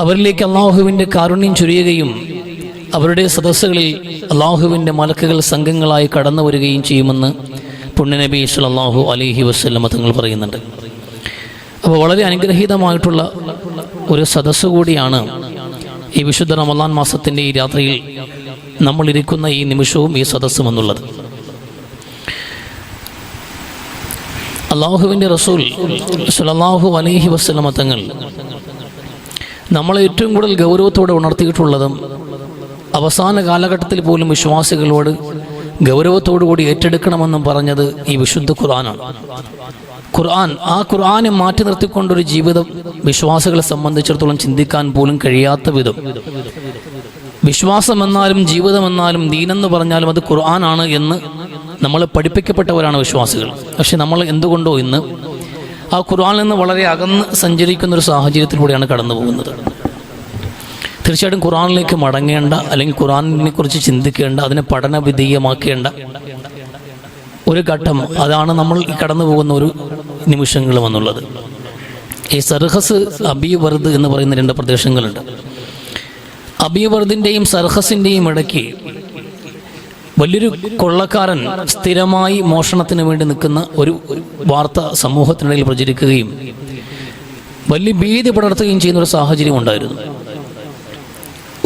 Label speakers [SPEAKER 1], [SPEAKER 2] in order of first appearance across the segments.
[SPEAKER 1] അവരിലേക്ക് അള്ളാഹുവിന്റെ കാരുണ്യം ചൊരിയുകയും അവരുടെ സദസ്സുകളിൽ അള്ളാഹുവിന്റെ മലക്കുകൾ സംഘങ്ങളായി കടന്നു വരികയും ചെയ്യുമെന്ന് പുണ്യനബി സലാഹു അലൈഹി വസല്ലമ തങ്ങൾ പറയുന്നുണ്ട്. അപ്പോൾ വളരെ അനുഗ്രഹീതമായിട്ടുള്ള ഒരു സദസ്സ് കൂടിയാണ് ഈ വിശുദ്ധ റമദാൻ മാസത്തിന്റെ ഈ രാത്രിയിൽ നമ്മളിരിക്കുന്ന ഈ നിമിഷവും ഈ സദസ്സും എന്നുള്ളത്. അള്ളാഹുവിന്റെ റസൂൽ സല്ലല്ലാഹു അലൈഹി വസല്ലമ തങ്ങൾ നമ്മളെ ഏറ്റവും കൂടുതൽ ഗൗരവത്തോടെ ഉണർത്തിയിട്ടുള്ളതും അവസാന കാലഘട്ടത്തിൽ പോലും വിശ്വാസികളോട് ഗൗരവത്തോടു കൂടി ഏറ്റെടുക്കണമെന്നും പറഞ്ഞത് ഈ വിശുദ്ധ ഖുർആനാണ്. ഖുർആൻ ആ ഖുർആനെ മാറ്റി നിർത്തിക്കൊണ്ടൊരു ജീവിതം വിശ്വാസികളെ സംബന്ധിച്ചിടത്തോളം ചിന്തിക്കാൻ പോലും കഴിയാത്ത വിധം. വിശ്വാസം എന്നാലും ജീവിതം എന്നാലും ദീനെന്ന് പറഞ്ഞാലും അത് ഖുർആനാണ് എന്ന് നമ്മൾ പഠിപ്പിക്കപ്പെട്ടവരാണ് വിശ്വാസികൾ. പക്ഷെ നമ്മൾ എന്തുകൊണ്ടോ ഇന്ന് ആ ഖുർആനിൽ നിന്ന് വളരെ അകന്ന് സഞ്ചരിക്കുന്ന ഒരു സാഹചര്യത്തിലൂടെയാണ് കടന്നു പോകുന്നത് തീർച്ചയായിട്ടും ഖുറാനിലേക്ക് മടങ്ങേണ്ട അല്ലെങ്കിൽ ഖുറാനിനെ കുറിച്ച് ചിന്തിക്കേണ്ട അതിനെ പഠന വിധേയമാക്കേണ്ട ഒരു ഘട്ടം അതാണ് നമ്മൾ കടന്നു പോകുന്ന ഒരു നിമിഷങ്ങളും എന്നുള്ളത്. ഈ സർഹസ് അബിവർദ് എന്ന് പറയുന്ന രണ്ട് പ്രദേശങ്ങളുണ്ട്. അബിവർദിന്റെയും സർഹസിന്റെയും ഇടയ്ക്ക് വലിയൊരു കൊള്ളക്കാരൻ സ്ഥിരമായി മോഷണത്തിന് വേണ്ടി നിൽക്കുന്ന ഒരു വാർത്ത സമൂഹത്തിനിടയിൽ പ്രചരിക്കുകയും വലിയ ഭീതി പടർത്തുകയും ചെയ്യുന്ന ഒരു സാഹചര്യം ഉണ്ടായിരുന്നു.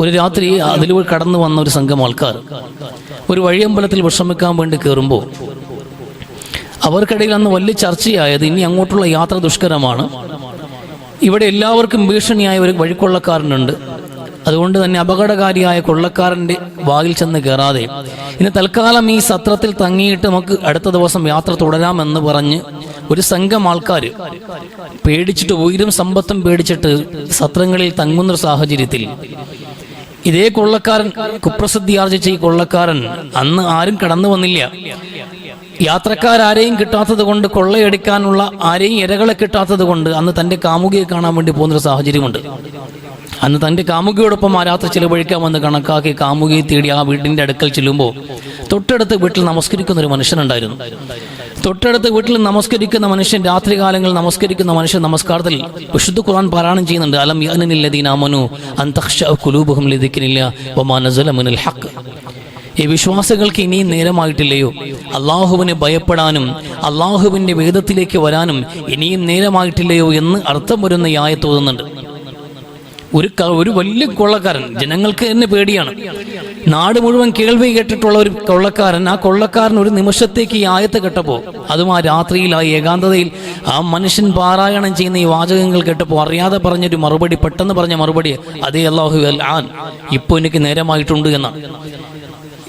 [SPEAKER 1] ഒരു രാത്രി അതിലൂടെ കടന്നു വന്ന ഒരു സംഘം ആൾക്കാർ ഒരു വഴിയമ്പലത്തിൽ വിശ്രമിക്കാൻ വേണ്ടി കയറുമ്പോൾ അവർക്കിടയിൽ അന്ന് വലിയ ചർച്ചയായത് ഇനി അങ്ങോട്ടുള്ള യാത്ര ദുഷ്കരമാണ്. ഇവിടെ എല്ലാവർക്കും ഭീഷണിയായ ഒരു വഴിക്കൊള്ളക്കാരനുണ്ട്. അതുകൊണ്ട് തന്നെ അപകടകാരിയായ കൊള്ളക്കാരന്റെ വായിൽ ചെന്ന് കയറാതെ ഇനി തൽക്കാലം ഈ സത്രത്തിൽ തങ്ങിയിട്ട് നമുക്ക് അടുത്ത ദിവസം യാത്ര തുടരാമെന്ന് പറഞ്ഞ് ഒരു സംഘം ആൾക്കാർ പേടിച്ചിട്ട് ഉയരും സമ്പത്തും പേടിച്ചിട്ട് സത്രങ്ങളിൽ തങ്ങുന്ന സാഹചര്യത്തിൽ ഇതേ കൊള്ളക്കാരൻ കുപ്രസിദ്ധി ആർജിച്ച ഈ കൊള്ളക്കാരൻ അന്ന് ആരും കടന്നു വന്നില്ല. യാത്രക്കാരാരെയും കിട്ടാത്തത് കൊണ്ട് കൊള്ളയടിക്കാനുള്ള ആരെയും ഇരകളെ കിട്ടാത്തത് കൊണ്ട് അന്ന് തന്റെ കാമുകിയെ കാണാൻ വേണ്ടി പോകുന്നൊരു സാഹചര്യമുണ്ട്. അന്ന് തന്റെ കാമുകിയോടൊപ്പം ആ രാത്രി ചിലവഴിക്കാൻ ചിലവഴിക്കാമെന്ന് കണക്കാക്കി കാമുകിയെ തേടി ആ വീടിന്റെ അടുക്കൽ ചെല്ലുമ്പോൾ തൊട്ടടുത്ത് വീട്ടിൽ നമസ്കരിക്കുന്ന ഒരു മനുഷ്യനുണ്ടായിരുന്നു. തൊട്ടടുത്ത് വീട്ടിൽ നമസ്കരിക്കുന്ന മനുഷ്യൻ രാത്രികാലങ്ങളിൽ നമസ്കരിക്കുന്ന മനുഷ്യൻ നമസ്കാരത്തിൽ വിശുദ്ധ ഖുർആൻ പാരായണം ചെയ്യുന്നുണ്ട്. അലം യാനില്ലദീനാമനു അന്തക്ഷ വമാ നസല മിനൽ ഹഖ്. ഈ വിശ്വാസികൾക്ക് ഇനിയും നേരമായിട്ടില്ലയോ? അള്ളാഹുവിനെ ഭയപ്പെടാനും അള്ളാഹുവിന്റെ വേദത്തിലേക്ക് വരാനും ഇനിയും നേരമായിട്ടില്ലയോ എന്ന് അർത്ഥം വരുന്ന യായ തോന്നുന്നുണ്ട് ഒരു ഒരു വലിയ കൊള്ളക്കാരൻ ജനങ്ങൾക്ക് തന്നെ പേടിയാണ്. നാട് മുഴുവൻ കേൾവി കേട്ടിട്ടുള്ള ഒരു കൊള്ളക്കാരൻ ആ കൊള്ളക്കാരൻ ഒരു നിമിഷത്തേക്ക് ഈ ആയത്ത് കേട്ടപ്പോൾ അതും ആ രാത്രിയിൽ ആ ഏകാന്തതയിൽ ആ മനുഷ്യൻ പാരായണം ചെയ്യുന്ന ഈ വാചകങ്ങൾ കേട്ടപ്പോൾ അറിയാതെ പറഞ്ഞൊരു മറുപടി പെട്ടെന്ന് പറഞ്ഞ മറുപടി അതേ അള്ളാഹു ആൻ ഇപ്പോൾ എനിക്ക് നേരമായിട്ടുണ്ട് എന്നാണ്.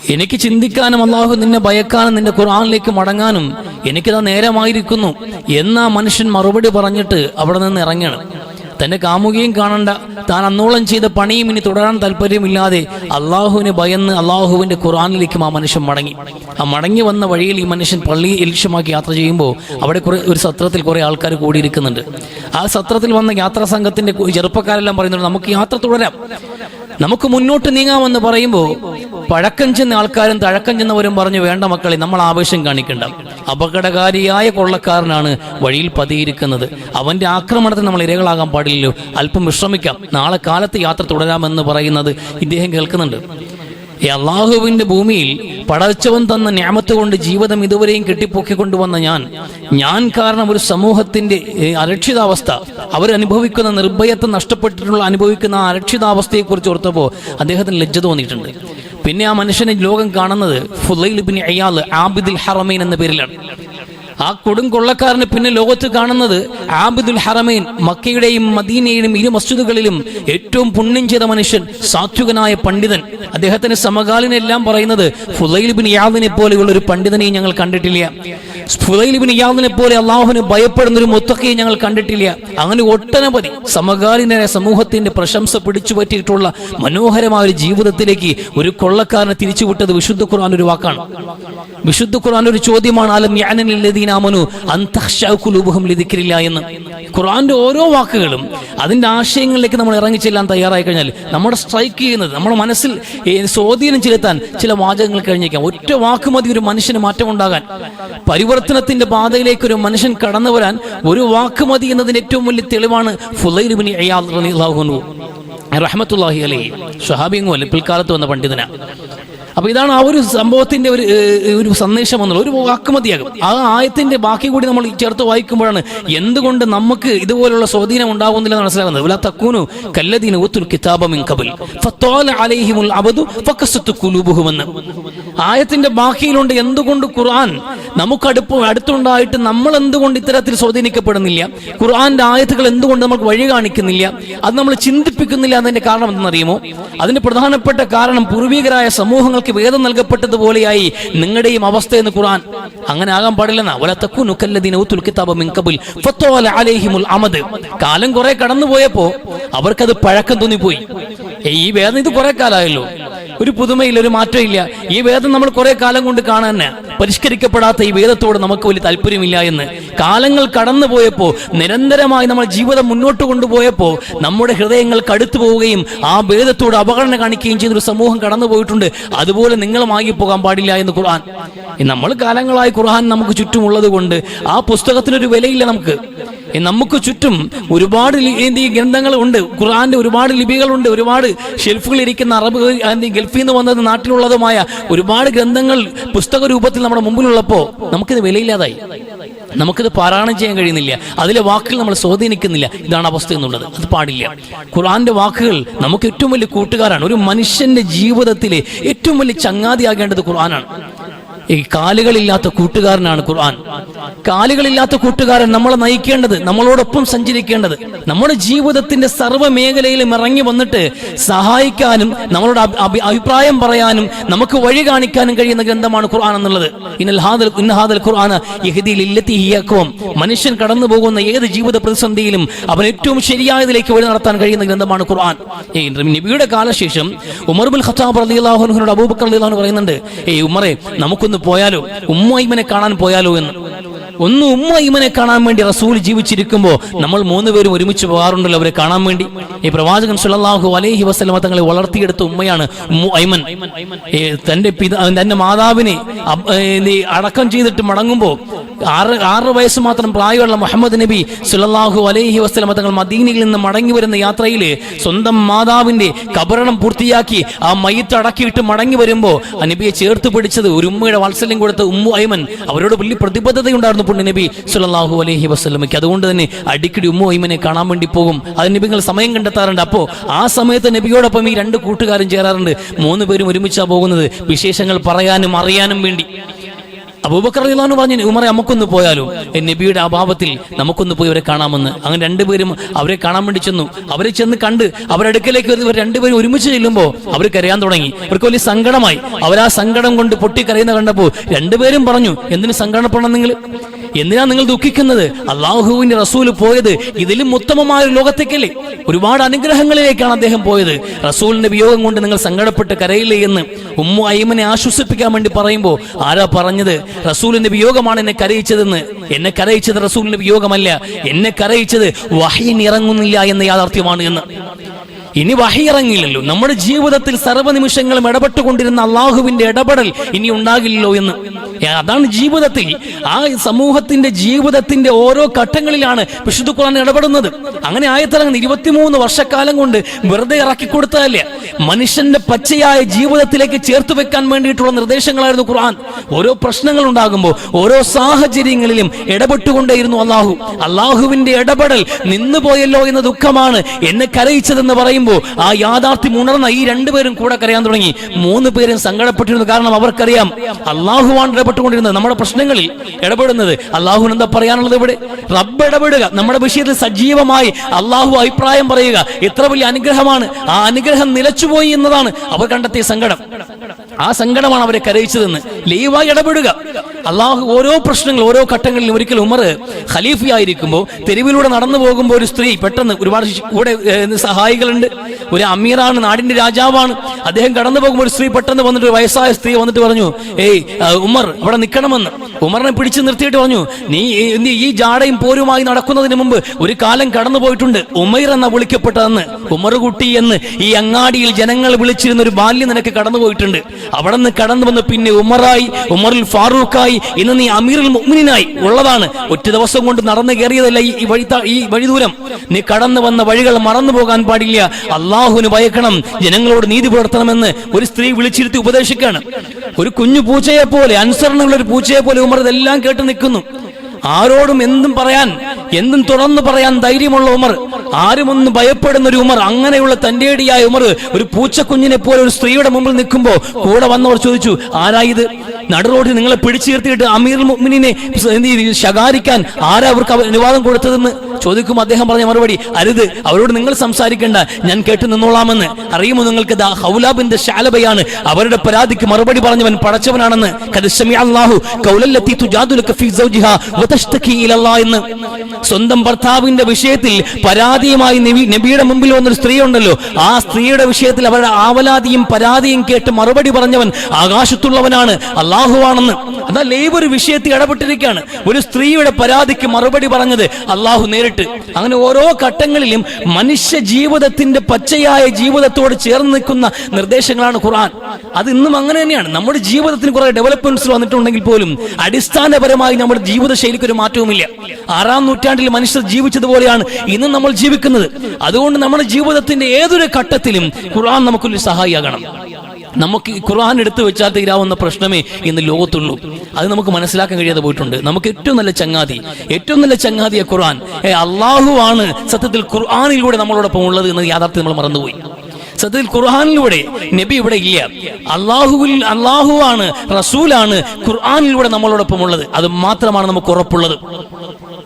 [SPEAKER 1] എനിക്ക് ചിന്തിക്കാനും അള്ളാഹു നിന്നെ ഭയക്കാനും നിന്റെ ഖുർആനിലേക്ക് മടങ്ങാനും എനിക്കിതാ നേരമായിരിക്കുന്നു. എന്നാ മനുഷ്യൻ മറുപടി പറഞ്ഞിട്ട് അവിടെ നിന്ന് ഇറങ്ങണം. തന്റെ കാമുകയും കാണണ്ട. താൻ അന്നോളം ചെയ്ത പണിയും ഇനി തുടരാൻ താല്പര്യമില്ലാതെ അള്ളാഹുവിനെ ഭയന്ന് അള്ളാഹുവിന്റെ ഖുറാനിലേക്കും ആ മനുഷ്യൻ മടങ്ങി. ആ മടങ്ങി വന്ന വഴിയിൽ ഈ മനുഷ്യൻ പള്ളി ലക്ഷ്യമാക്കി യാത്ര ചെയ്യുമ്പോൾ അവിടെ കുറെ ഒരു സത്രത്തിൽ കുറെ ആൾക്കാർ കൂടിയിരിക്കുന്നുണ്ട്. ആ സത്രത്തിൽ വന്ന യാത്രാ സംഘത്തിന്റെ കു- ചെറുപ്പക്കാരെല്ലാം പറയുന്നുണ്ട് നമുക്ക് യാത്ര തുടരാം. നമുക്ക് മുന്നോട്ട് നീങ്ങാമെന്ന് പറയുമ്പോൾ പഴക്കം ചെന്ന ആൾക്കാരും തഴക്കം ചെന്നവരും പറഞ്ഞു വേണ്ട മക്കളെ നമ്മൾ ആവേശം കാണിക്കണ്ട. അപകടകാരിയായ കൊള്ളക്കാരനാണ് വഴിയിൽ പതിയിരിക്കുന്നത്. അവന്റെ ആക്രമണത്തിന് നമ്മൾ ഇരകളാകാൻ പാടില്ലല്ലോ. അല്പം വിശ്രമിക്കാം. നാളെ കാലത്ത് യാത്ര തുടരാമെന്ന് പറയുന്നത് ഇദ്ദേഹം കേൾക്കുന്നുണ്ട്. അള്ളാഹുവിന്റെ ഭൂമിയിൽ പടച്ചവൻ തന്ന ഞാമത്ത് കൊണ്ട് ജീവിതം ഇതുവരെയും കെട്ടിപ്പൊക്കിക്കൊണ്ടുവന്ന ഞാൻ ഞാൻ കാരണം ഒരു സമൂഹത്തിന്റെ അരക്ഷിതാവസ്ഥ അവരനുഭവിക്കുന്ന നിർഭയത്വം നഷ്ടപ്പെട്ടിട്ടുള്ള അനുഭവിക്കുന്ന ആ അരക്ഷിതാവസ്ഥയെക്കുറിച്ച് ഓർത്തപ്പോൾ അദ്ദേഹത്തിന് ലജ്ജ തോന്നിയിട്ടുണ്ട്. പിന്നെ ആ മനുഷ്യനെ ലോകം കാണുന്നത് ഫുലൈൽ ബിൻ അയാൾ ആബിദുൽ ഹറമൈൻ എന്ന പേരിലാണ്. ആ കൊടും കൊള്ളക്കാരന് പിന്നെ ലോകത്ത് കാണുന്നത് ആബിദുൽ ഹറമൈൻ മക്കയുടെയും മദീനയുടെയും ഇരു മസ്ജിദുകളിലും ഏറ്റവും പുണ്യം ചെയ്ത മനുഷ്യൻ സാത്വികനായ പണ്ഡിതൻ. അദ്ദേഹത്തിന് സമകാലിനെല്ലാം പറയുന്നത് ഫുലൈൽ ബിൻ യാദിനെ പോലെയുള്ള ഒരു പണ്ഡിതനെയും ഞങ്ങൾ കണ്ടിട്ടില്ല. ഫുലൈൽ ബിൻ യാദിനെ പോലെ അള്ളാഹുവിന് ഭയപ്പെടുന്ന ഒരു മുത്തക്കയെ ഞങ്ങൾ കണ്ടിട്ടില്ല. അങ്ങനെ ഒട്ടനവധി സമകാലീന സമൂഹത്തിന്റെ പ്രശംസ പിടിച്ചു പറ്റിയിട്ടുള്ള മനോഹരമായ ഒരു ജീവിതത്തിലേക്ക് ഒരു കൊള്ളക്കാരനെ തിരിച്ചുവിട്ടത് വിശുദ്ധ ഖുർആൻ ഒരു വാക്കാണ്. വിശുദ്ധ ഖുർആൻ ഒരു ചോദ്യമാണ് അലം ലിദിക്രില്ല എന്ന്. ഖുർആന്റെ ഓരോ വാക്കുകളും അതിന്റെ ആശയങ്ങളിലേക്ക് നമ്മൾ ഇറങ്ങിച്ചെല്ലാൻ തയ്യാറായി കഴിഞ്ഞാൽ നമ്മുടെ സ്ട്രൈക്ക് ചെയ്യുന്നത് നമ്മുടെ മനസ്സിൽ സ്വാധീനം ചെലുത്താൻ ചില വാചകങ്ങൾ കഴിഞ്ഞേക്കാം. ഒറ്റ വാക്ക് മതി ഒരു മനുഷ്യന് മാറ്റം ഉണ്ടാകാൻ പരിവർത്തനത്തിന്റെ പാതയിലേക്ക് ഒരു മനുഷ്യൻ കടന്നു വരാൻ ഒരു വാക്ക് മതി എന്നതിന് ഏറ്റവും വലിയ തെളിവാണ് ഫുലൈലുബിനി അയ്യാഹു റഹ്മത്തുല്ലാഹി അലി ഷഹാബിങ്ങും അല്ല? പിൽക്കാലത്ത് വന്ന പണ്ഡിതന. അപ്പൊ ഇതാണ് ആ ഒരു സംഭവത്തിന്റെ ഒരു ഒരു സന്ദേശം എന്നുള്ളത്. ഒരു വാക്ക് മതിയാകും ആ ആയത്തിന്റെ ബാക്കി കൂടി നമ്മൾ ചേർത്ത് വായിക്കുമ്പോഴാണ് എന്തുകൊണ്ട് നമുക്ക് ഇതുപോലുള്ള സ്വാധീനം ഉണ്ടാകുന്നില്ല എന്ന് മനസ്സിലാകുന്നത്. വലാ തക്കൂനു കല്ലദീന ഊത്തുൽ കിതാബ മിൻ ഖബൽ. ഫത്വാല അലൈഹിമുൽ അബദു ഫക്കസത്തു ഖുലൂബുഹുമെന്ന്. ആയത്തിന്റെ ബാക്കിയിലുണ്ട് എന്തുകൊണ്ട് ഖുർആൻ നമുക്ക് അടുപ്പ് അടുത്തുണ്ടായിട്ട് നമ്മൾ എന്തുകൊണ്ട് ഇത്തരത്തിൽ സ്വാധീനിക്കപ്പെടുന്നില്ല? ഖുർആന്റെ ആയത്തുകൾ എന്തുകൊണ്ട് നമുക്ക് വഴി കാണിക്കുന്നില്ല? അത് നമ്മൾ ചിന്തിപ്പിക്കുന്നില്ല എന്നതിന്റെ കാരണം എന്തെന്നറിയുമോ? അതിന്റെ പ്രധാനപ്പെട്ട കാരണം പൂർവികരായ സമൂഹങ്ങൾക്ക് വേദം നൽകപ്പെട്ടതുപോലെയായി നിങ്ങളുടെയും അവസ്ഥ എന്ന് ഖുർആൻ. അങ്ങനെ ആകാൻ പാടില്ലെന്ന. കാലം കുറെ കടന്നുപോയപ്പോ അവർക്കത് പഴക്കം തോന്നിപ്പോയി. ഈ വേദന ഇത് കുറെ കാലമായല്ലോ. ഒരു പുതുമയില്ല ഒരു മാറ്റമില്ല. ഈ വേദം നമ്മൾ കുറെ കാലം കൊണ്ട് കാണാൻ പരിഷ്കരിക്കപ്പെടാത്ത ഈ വേദത്തോട് നമുക്ക് വലിയ താല്പര്യമില്ല എന്ന്. കാലങ്ങൾ കടന്നു പോയപ്പോ നിരന്തരമായി നമ്മൾ ജീവിതം മുന്നോട്ട് കൊണ്ടുപോയപ്പോ നമ്മുടെ ഹൃദയങ്ങൾ കടുത്തു പോവുകയും ആ വേദത്തോട് അപകടം കാണിക്കുകയും ചെയ്യുന്ന ഒരു സമൂഹം കടന്നു പോയിട്ടുണ്ട്. അതുപോലെ നിങ്ങളുമായി പോകാൻ പാടില്ല എന്ന് ഖുർആൻ. നമ്മൾ കാലങ്ങളായി ഖുർആൻ നമുക്ക് ചുറ്റുമുള്ളത് കൊണ്ട് ആ പുസ്തകത്തിനൊരു വിലയില്ല നമുക്ക്. നമുക്ക് ചുറ്റും ഒരുപാട് ഗ്രന്ഥങ്ങൾ ഉണ്ട്. ഖുർആന്റെ ഒരുപാട് ലിപികളുണ്ട്. ഒരുപാട് ഷെൽഫുകൾ ഇരിക്കുന്ന അറബ് ഗൾഫിൽ നിന്ന് വന്നത് നാട്ടിലുള്ളതുമായ ഒരുപാട് ഗ്രന്ഥങ്ങൾ പുസ്തക രൂപത്തിൽ നമ്മുടെ മുമ്പിലുള്ളപ്പോൾ നമുക്കിത് വിലയില്ലാതായി. നമുക്കിത് പാരായണം ചെയ്യാൻ കഴിയുന്നില്ല. അതിലെ വാക്കുകൾ നമ്മൾ സ്വാധീനിക്കുന്നില്ല. ഇതാണ് അവസ്ഥ എന്നുള്ളത്. അത് പാടില്ല. ഖുർആന്റെ വാക്കുകൾ നമുക്ക് ഏറ്റവും വലിയ കൂട്ടുകാരാണ്. ഒരു മനുഷ്യന്റെ ജീവിതത്തിലെ ഏറ്റവും വലിയ ചങ്ങാതിയാകേണ്ടത് ഖുർആനാണ്. ഈ കാലുകളില്ലാത്ത കൂട്ടുകാരനാണ് ഖുർആൻ. കാലുകളില്ലാത്ത കൂട്ടുകാരൻ നമ്മളെ നയിക്കേണ്ടത് നമ്മളോടൊപ്പം സഞ്ചരിക്കേണ്ടത്. നമ്മുടെ ജീവിതത്തിന്റെ സർവ മേഖലയിലും ഇറങ്ങി വന്നിട്ട് സഹായിക്കാനും നമ്മളോട് അഭി- അഭി- അഭിപ്രായം പറയാനും നമുക്ക് വഴി കാണിക്കാനും കഴിയുന്ന ഗ്രന്ഥമാണ് ഖുർആൻ എന്നുള്ളത്. ഇന്നൽ ഹാദൽ ഇന്ന ഹാദൽ ഖുർആൻ മനുഷ്യൻ കടന്നു പോകുന്ന ഏത് ജീവിത പ്രതിസന്ധിയിലും അവൻ ഏറ്റവും ശരിയായതിലേക്ക് വഴി നടത്താൻ കഴിയുന്ന ഗ്രന്ഥമാണ് ഖുർആൻ. നബിയുടെ കാലശേഷം ഉമർ ബുൽ ഖത്താബ് റളിയല്ലാഹു അൻഹുനോട് അബൂബക്കർ റളിയല്ലാഹു പറയുന്നുണ്ട് ഏയ് ഉമറെ നമുക്കൊന്ന് പോയാലോ? ഉമ്മൈമനെ കാണാൻ പോയാലോ എന്ന്? ഒന്ന് ഉമ്മ ഇമനെ കാണാൻ വേണ്ടി റസൂൽ ജീവിച്ചിരിക്കുമ്പോ നമ്മൾ മൂന്ന് പേരും ഒരുമിച്ച് പോകാറുണ്ടല്ലോ അവരെ കാണാൻ വേണ്ടി. ഈ പ്രവാചകൻ സല്ലല്ലാഹു അലൈഹി വസ്ലമ തങ്ങളെ വളർത്തിയെടുത്ത ഉമ്മയാണ് ഉമ്മു ഐമൻ തന്റെ പിതാ തന്റെ മാതാവിനെ അടക്കം ചെയ്തിട്ട് മടങ്ങുമ്പോ ആറ് ആറ് വയസ്സ് മാത്രം പ്രായമുള്ള മുഹമ്മദ് നബി സുല്ലാഹു അലൈഹി വസ്ലമ തങ്ങൾ മദീനയിൽ നിന്ന് മടങ്ങി വരുന്ന യാത്രയിൽ സ്വന്തം മാതാവിന്റെ കബറണം പൂർത്തിയാക്കി ആ മയ്യത്ത് അടക്കിയിട്ട് മടങ്ങി വരുമ്പോ നബിയെ ചേർത്ത് പിടിച്ചത് ഒരു ഉമ്മയുടെ വാത്സല്യം കൊടുത്ത ഉമ്മു ഐമൻ അവരോട് വലിയ പ്രതിബദ്ധതയുണ്ടായിരുന്നു. പുണ്യ നബി സുല്ലല്ലാഹു അലൈഹി വസ്ലമയ്ക്ക് അതുകൊണ്ട് തന്നെ അടിക്കടി ഉമ്മു ഇമ്മനെ കാണാൻ വേണ്ടി പോകും. അതിന് നബികൾ സമയം കണ്ടെത്താറുണ്ട്. അപ്പോ ആ സമയത്ത് നബിയോടൊപ്പം ഈ രണ്ട് കൂട്ടുകാരും ചേരാറുണ്ട്. മൂന്ന് പേരും ഒരുമിച്ചാ പോകുന്നത്. വിശേഷങ്ങൾ പറയാനും അറിയാനും വേണ്ടി. അബൂബക്കർ അബൂബക്കറിയാന്ന് പറഞ്ഞു ഉമറെ നമുക്കൊന്ന് പോയാലോ? നബിയുടെ അഭാവത്തിൽ നമുക്കൊന്ന് പോയി അവരെ കാണാമെന്ന്. അങ്ങനെ രണ്ടുപേരും അവരെ കാണാൻ വേണ്ടി ചെന്നു. അവരെ ചെന്ന് കണ്ട് അവരുടെ അടുക്കലേക്ക് ഇവർ രണ്ടുപേരും ഒരുമിച്ച് ചെല്ലുമ്പോൾ അവർ കരയാൻ തുടങ്ങി. അവർക്ക് വലിയ സങ്കടമായി. അവർ ആ സങ്കടം കൊണ്ട് പൊട്ടിക്കരയുന്ന കണ്ടപ്പോൾ രണ്ടുപേരും പറഞ്ഞു എന്തിനു സങ്കടപ്പെടണം നിങ്ങൾ? എന്തിനാ നിങ്ങൾ ദുഃഖിക്കുന്നത്? അള്ളാഹുവിന്റെ റസൂൽ പോയത് ഇതിലും ഉത്തമമായ ഒരു ലോകത്തേക്കല്ലേ? ഒരുപാട് അനുഗ്രഹങ്ങളിലേക്കാണ് അദ്ദേഹം പോയത്. റസൂലിന്റെ വിയോഗം കൊണ്ട് നിങ്ങൾ സങ്കടപ്പെട്ട് കരയില്ലേ എന്ന് ഉമ്മു അയ്മനെ ആശ്വസിപ്പിക്കാൻ വേണ്ടി പറയുമ്പോൾ ആരാ പറഞ്ഞത്? റസൂലിന്റെ വിയോഗമാണ് എന്നെ കരയിച്ചതെന്ന്. എന്നെ കരയിച്ചത് റസൂലിന്റെ വിയോഗമല്ല. എന്നെ കരയിച്ചത് വഹീൻ ഇറങ്ങുന്നില്ല എന്ന യാഥാർത്ഥ്യമാണ് എന്ന്. ഇനി വഹി ഇറങ്ങില്ലല്ലോ നമ്മുടെ ജീവിതത്തിൽ സർവനിമിഷങ്ങളും ഇടപെട്ടുകൊണ്ടിരുന്ന അള്ളാഹുവിന്റെ ഇടപെടൽ ഇനി ഉണ്ടാകില്ലല്ലോ എന്ന്. അതാണ് ജീവിതത്തിൽ. ആ സമൂഹത്തിന്റെ ജീവിതത്തിന്റെ ഓരോ ഘട്ടങ്ങളിലാണ് വിശുദ്ധ ഖുർആൻ ഇടപെടുന്നത്. അങ്ങനെ ആയത്തിറങ്ങുന്ന ഇരുപത്തിമൂന്ന് വർഷക്കാലം കൊണ്ട് വെറുതെ ഇറക്കി കൊടുത്തതല്ല? മനുഷ്യന്റെ പച്ചയായ ജീവിതത്തിലേക്ക് ചേർത്ത് വെക്കാൻ വേണ്ടിയിട്ടുള്ള നിർദ്ദേശങ്ങളായിരുന്നു ഖുർആൻ. ഓരോ പ്രശ്നങ്ങൾ ഉണ്ടാകുമ്പോൾ ഓരോ സാഹചര്യങ്ങളിലും ഇടപെട്ടുകൊണ്ടേയിരുന്നു അള്ളാഹു. അള്ളാഹുവിന്റെ ഇടപെടൽ നിന്നുപോയല്ലോ എന്ന ദുഃഖമാണ് എന്നെ കരയിച്ചതെന്ന് പറയുമ്പോൾ ആ യാഥാർത്ഥ്യം ഉണർന്ന ഈ രണ്ടുപേരും കൂടെ കരയാൻ തുടങ്ങി. മൂന്ന് പേരും സങ്കടപ്പെട്ടിരുന്നു കാരണം അവർക്കറിയാം അള്ളാഹുവാണ് ഇടപെട്ടുകൊണ്ടിരുന്നത്. നമ്മുടെ പ്രശ്നങ്ങളിൽ ഇടപെടുന്നത്. അള്ളാഹുവിന് എന്താ പറയാനുള്ളത് ഇവിടെ? റബ്ബ് ഇടപെടുക. നമ്മുടെ വിഷയത്തിൽ സജീവമായി അള്ളാഹു അഭിപ്രായം പറയുക. എത്ര വലിയ അനുഗ്രഹമാണ്. ആ അനുഗ്രഹം നിലച്ചുപോയി എന്നതാണ് അവർ കണ്ടെത്തിയ സങ്കടം. ആ സങ്കടമാണ് അവരെ കരയിച്ചതെന്ന് ലീവായി ഇടപെടുക. അള്ളാഹു ഓരോ പ്രശ്നങ്ങൾ ഓരോ ഘട്ടങ്ങളിലും ഒരിക്കൽ ഉമർ ഖലീഫയായിരിക്കുമ്പോൾ തെരുവിലൂടെ നടന്നു പോകുമ്പോൾ ഒരു സ്ത്രീ പെട്ടെന്ന് ഒരുപാട് കൂടെ സഹായികളുണ്ട്. ഒരു അമീറാണ് നാടിന്റെ രാജാവാണ്. അദ്ദേഹം കടന്നു പോകുമ്പോൾ ഒരു സ്ത്രീ പെട്ടെന്ന് വന്നിട്ട് വയസ്സായ സ്ത്രീ വന്നിട്ട് പറഞ്ഞു ഏയ് ഉമർ അവിടെ നിൽക്കണമെന്ന് ഉമറിനെ പിടിച്ചു നിർത്തിയിട്ട് പറഞ്ഞു നീ ഈ- ജാടയും പോരുമായി നടക്കുന്നതിന് മുമ്പ് ഒരു കാലം കടന്നു പോയിട്ടുണ്ട്. ഉമൈർ എന്ന വിളിക്കപ്പെട്ടതെന്ന് ഉമർ കുട്ടി എന്ന് ഈ അങ്ങാടിയിൽ ജനങ്ങൾ വിളിച്ചിരുന്ന ഒരു ബാല്യം നിനക്ക് കടന്നു പോയിട്ടുണ്ട്. അവിടെ നിന്ന് കടന്നു വന്ന് പിന്നെ ഉമറായി ഉമറിൽ ഫാറൂഖായി ഇന്ന് നീ അമീറിൽ മുഗ്മിനായി ഉള്ളതാണ്. ഒറ്റ ദിവസം കൊണ്ട് നടന്നു കയറിയതല്ല ഈ വഴി ഈ വഴിദൂരം. നീ കടന്നു വന്ന വഴികൾ മറന്നു പോകാൻ പാടില്ല. അള്ളാഹുവിന് ഭയക്കണം. ജനങ്ങളോട് നീതി പുലർത്തണമെന്ന് ഒരു സ്ത്രീ വിളിച്ചിരുത്തി ഉപദേശിക്കാണ് ഒരു കുഞ്ഞു പൂച്ചയെ പോലെ അനുസരണമുള്ള ഒരു പൂച്ചയെ പോലെ ഉമർ ഇതെല്ലാം കേട്ട് നിൽക്കുന്നു. ആരോടും എന്തും പറയാൻ എന്തും തുറന്നു പറയാൻ ധൈര്യമുള്ള ഉമർ ആരുമൊന്നും ഭയപ്പെടുന്ന ഒരു ഉമർ അങ്ങനെയുള്ള തന്റേടിയായ ഉമർ ഒരു പൂച്ചക്കുഞ്ഞിനെ പോലെ ഒരു സ്ത്രീയുടെ മുമ്പിൽ നിൽക്കുമ്പോൾ കൂടെ വന്നവർ ചോദിച്ചു ആരായത്? നടുറോഡിൽ നിങ്ങളെ പിടിച്ചു നിർത്തിയിട്ട് അമീർ മുഅ്മിനീനെ? ശകാരിക്കാൻ ആരാ അവർക്ക് അവ- അനുവാദം കൊടുത്തതെന്ന്? ചോദിക്കും അദ്ദേഹം പറഞ്ഞ മറുപടി അരുത് അവരോട് നിങ്ങൾ സംസാരിക്കേണ്ട ഞാൻ കേട്ടു നിന്നോളാമെന്ന്. അറിയുമോ നിങ്ങൾക്ക് ഹൗലാബിന്റെ ശാലബയാണ് അവരുടെ പരാതിക്ക് മറുപടി പറഞ്ഞവൻ പടച്ചവനാണെന്ന്. എന്ന്. സ്വന്തം ഭർത്താവിന്റെ വിഷയത്തിൽ പരാതിയുമായി നബിയുടെ മുമ്പിൽ വന്നൊരു സ്ത്രീ ഉണ്ടല്ലോ ആ സ്ത്രീയുടെ വിഷയത്തിൽ അവരുടെ ആവലാതിയും പരാതിയും കേട്ട് മറുപടി പറഞ്ഞവൻ ആകാശത്തുള്ളവനാണ് അള്ളാഹുവാണെന്ന് അതാ അതല്ല ഒരു വിഷയത്തിൽ ഇടപെട്ടിരിക്കുകയാണ്. ഒരു സ്ത്രീയുടെ പരാതിക്ക് മറുപടി പറഞ്ഞത് അള്ളാഹു നേരിട്ട് അങ്ങനെ ഓരോ ഘട്ടങ്ങളിലും മനുഷ്യ ജീവിതത്തിന്റെ പച്ചയായ ജീവിതത്തോട് ചേർന്ന് നിൽക്കുന്ന നിർദ്ദേശങ്ങളാണ് ഖുർആൻ. അത് ഇന്നും അങ്ങനെ തന്നെയാണ്. നമ്മുടെ ജീവിതത്തിന് കുറെ ഡെവലപ്മെന്റ്സ് വന്നിട്ടുണ്ടെങ്കിൽ പോലും അടിസ്ഥാനപരമായി നമ്മുടെ ജീവിതശൈലിക്ക് ഒരു മാറ്റവുമില്ല. ആറാം നൂറ്റാണ്ടിൽ മനുഷ്യർ ജീവിച്ചതുപോലെയാണ് ഇന്നും നമ്മൾ ജീവിക്കുന്നത്. അതുകൊണ്ട് നമ്മുടെ ജീവിതത്തിന്റെ ഏതൊരു ഘട്ടത്തിലും ഖുർആൻ നമുക്കൊരു സഹായിയാകണം. നമുക്ക് ഈ ഖുർആൻ എടുത്തു വെച്ചാൽ തീരാവുന്ന പ്രശ്നമേ ഇന്ന് ലോകത്തുള്ളൂ. അത് നമുക്ക് മനസ്സിലാക്കാൻ കഴിയാതെ പോയിട്ടുണ്ട്. നമുക്ക് ഏറ്റവും നല്ല ചങ്ങാതി ഏറ്റവും നല്ല ചങ്ങാതിയെ ഖുർആൻ. ഏ അള്ളാഹു ആണ് സത്യത്തിൽ ഖുർആാനിലൂടെ നമ്മളോടൊപ്പം ഉള്ളത് എന്ന് യാഥാർത്ഥ്യം നമ്മൾ മറന്നുപോയി. സത്യത്തിൽ ഖുർആാനിലൂടെ നബി ഇവിടെ ഇല്ല. അള്ളാഹുവിൽ അള്ളാഹു ആണ് റസൂലാണ് ഖുർആാനിലൂടെ നമ്മളോടൊപ്പം ഉള്ളത്. അത് മാത്രമാണ് നമുക്ക് ഉറപ്പുള്ളത്.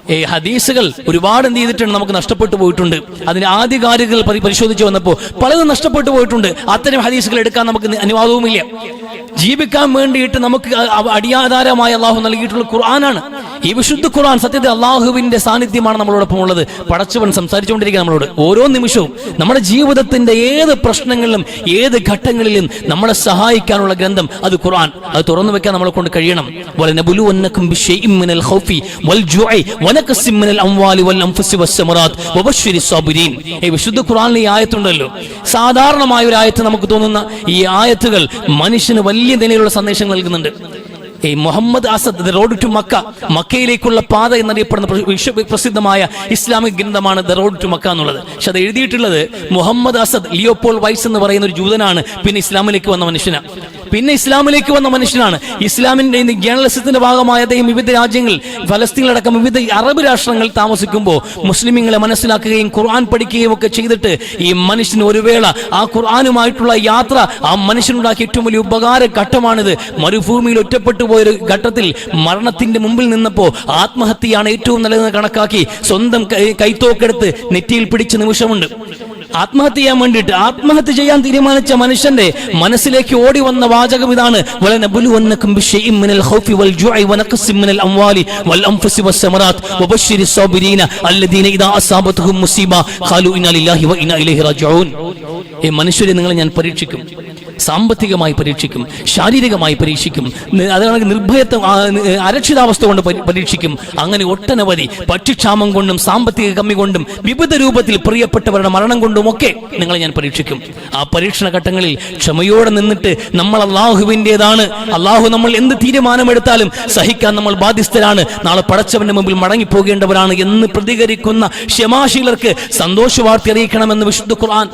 [SPEAKER 1] ഏ ഹദീസുകൾ ഒരുപാട് എന്ത് ചെയ്തിട്ടുണ്ട് നമുക്ക് നഷ്ടപ്പെട്ടു പോയിട്ടുണ്ട്. അതിന്റെ ആദ്യകാര്യങ്ങൾ പരി- പരിശോധിച്ച് വന്നപ്പോൾ പലതും നഷ്ടപ്പെട്ടു പോയിട്ടുണ്ട്. അത്തരം ഹദീസുകൾ എടുക്കാൻ നമുക്ക് അനുവാദവുമില്ല. ജീവിക്കാൻ വേണ്ടിയിട്ട് നമുക്ക് അടിയാധാരമായ അള്ളാഹു നൽകിയിട്ടുള്ള ഖുർആനാണ്. ഈ വിശുദ്ധ ഖുർആൻ സത്യത്തിൽ അള്ളാഹുവിന്റെ സാന്നിധ്യമാണ് നമ്മളോടൊപ്പം ഉള്ളത്. പടച്ചവൻ സംസാരിച്ചുകൊണ്ടിരിക്കുക നമ്മളോട്. ഓരോ നിമിഷവും നമ്മുടെ ജീവിതത്തിന്റെ ഏത് പ്രശ്നങ്ങളിലും ഏത് ഘട്ടങ്ങളിലും നമ്മളെ സഹായിക്കാനുള്ള ഗ്രന്ഥം അത് ഖുർആൻ. അത് തുറന്നു വെക്കാൻ നമ്മളെ കൊണ്ട് കഴിയണം. ബിശൈഇൻ മിനൽ ഖൗഫി വൽ ജുഇ വൽ വസ്സമറാത്ത് ഈ വിശുദ്ധ ഖുർആനിൽ ആയത്തുണ്ടല്ലോ. സാധാരണമായ ഒരു ആയത്ത് നമുക്ക് തോന്നുന്ന ഈ ആയത്തുകൾ മനുഷ്യന് വലിയ നിലയിലുള്ള സന്ദേശങ്ങൾ നൽകുന്നുണ്ട്. ഈ Muhammad Asad the road to Mecca മക്കയിലേക്കുള്ള പാത എന്നറിയപ്പെടുന്ന പ്രസിദ്ധമായ ഇസ്ലാമിക് ഗ്രന്ഥമാണ് ദ റോഡ് ടു മക്ക എന്നുള്ളത്. പക്ഷെ അത് എഴുതിയിട്ടുള്ളത് മുഹമ്മദ് അസദ് ലിയോപോൾ വൈസ് എന്ന് പറയുന്ന ഒരു ജൂതനാണ് പിന്നെ ഇസ്ലാമിലേക്ക് വന്ന മനുഷ്യനാണ്. പിന്നെ ഇസ്ലാമിലേക്ക് വന്ന മനുഷ്യനാണ്. ഇസ്ലാമിന്റെ ജേണലിസത്തിന്റെ ഭാഗമായ അദ്ദേഹം വിവിധ രാജ്യങ്ങൾ ഫലസ്തീനിലടക്കം വിവിധ അറബ് രാഷ്ട്രങ്ങൾ താമസിക്കുമ്പോൾ മുസ്ലിമിങ്ങളെ മനസ്സിലാക്കുകയും ഖുർആൻ പഠിക്കുകയും ഒക്കെ ചെയ്തിട്ട് ഈ മനുഷ്യന് ഒരു വേള ആ ഖുർആാനുമായിട്ടുള്ള യാത്ര ആ മനുഷ്യനുണ്ടാക്കിയ ഏറ്റവും വലിയ ഉപകാര ഘട്ടമാണിത്. മരുഭൂമിയിൽ ഒറ്റപ്പെട്ടു പോയൊരു ഘട്ടത്തിൽ മരണത്തിന്റെ മുമ്പിൽ നിന്നപ്പോൾ ആത്മഹത്യയാണ് ഏറ്റവും നല്ലതെന്ന് കണക്കാക്കി സ്വന്തം കൈത്തോക്കെടുത്ത് നെറ്റിയിൽ പിടിച്ച നിമിഷമുണ്ട്. ആത്മഹത്യ ചെയ്യാൻ വേണ്ടിയിട്ട് ആത്മഹത്യ ചെയ്യാൻ തീരുമാനിച്ച മനുഷ്യന്റെ മനസ്സിലേക്ക് ഓടി വന്ന വാചകം ഇതാണ്. മനുഷ്യരെ നിങ്ങളെ ഞാൻ പരീക്ഷിക്കും. സാമ്പത്തികമായി പരീക്ഷിക്കും ശാരീരികമായി പരീക്ഷിക്കും അതാണ് നിർഭയത്വം അരക്ഷിതാവസ്ഥ കൊണ്ട് പരി- പരീക്ഷിക്കും. അങ്ങനെ ഒട്ടനവധി പക്ഷിക്ഷാമം കൊണ്ടും സാമ്പത്തിക കമ്മി കൊണ്ടും വിവിധ രൂപത്തിൽ പ്രിയപ്പെട്ടവരുടെ മരണം കൊണ്ടും ഒക്കെ നിങ്ങളെ ഞാൻ പരീക്ഷിക്കും. ആ പരീക്ഷണ ഘട്ടങ്ങളിൽ ക്ഷമയോടെ നിന്നിട്ട് നമ്മൾ അള്ളാഹുവിന്റെതാണ്. അള്ളാഹു നമ്മൾ എന്ത് തീരുമാനമെടുത്താലും സഹിക്കാൻ നമ്മൾ ബാധ്യസ്ഥരാണ്. നാളെ പടച്ചവന്റെ മുമ്പിൽ മടങ്ങിപ്പോകേണ്ടവരാണ് എന്ന് പ്രതികരിക്കുന്ന ക്ഷമാശീലർക്ക് സന്തോഷ വാർത്ത അറിയിക്കണമെന്ന് വിശുദ്ധ ഖുർആൻ.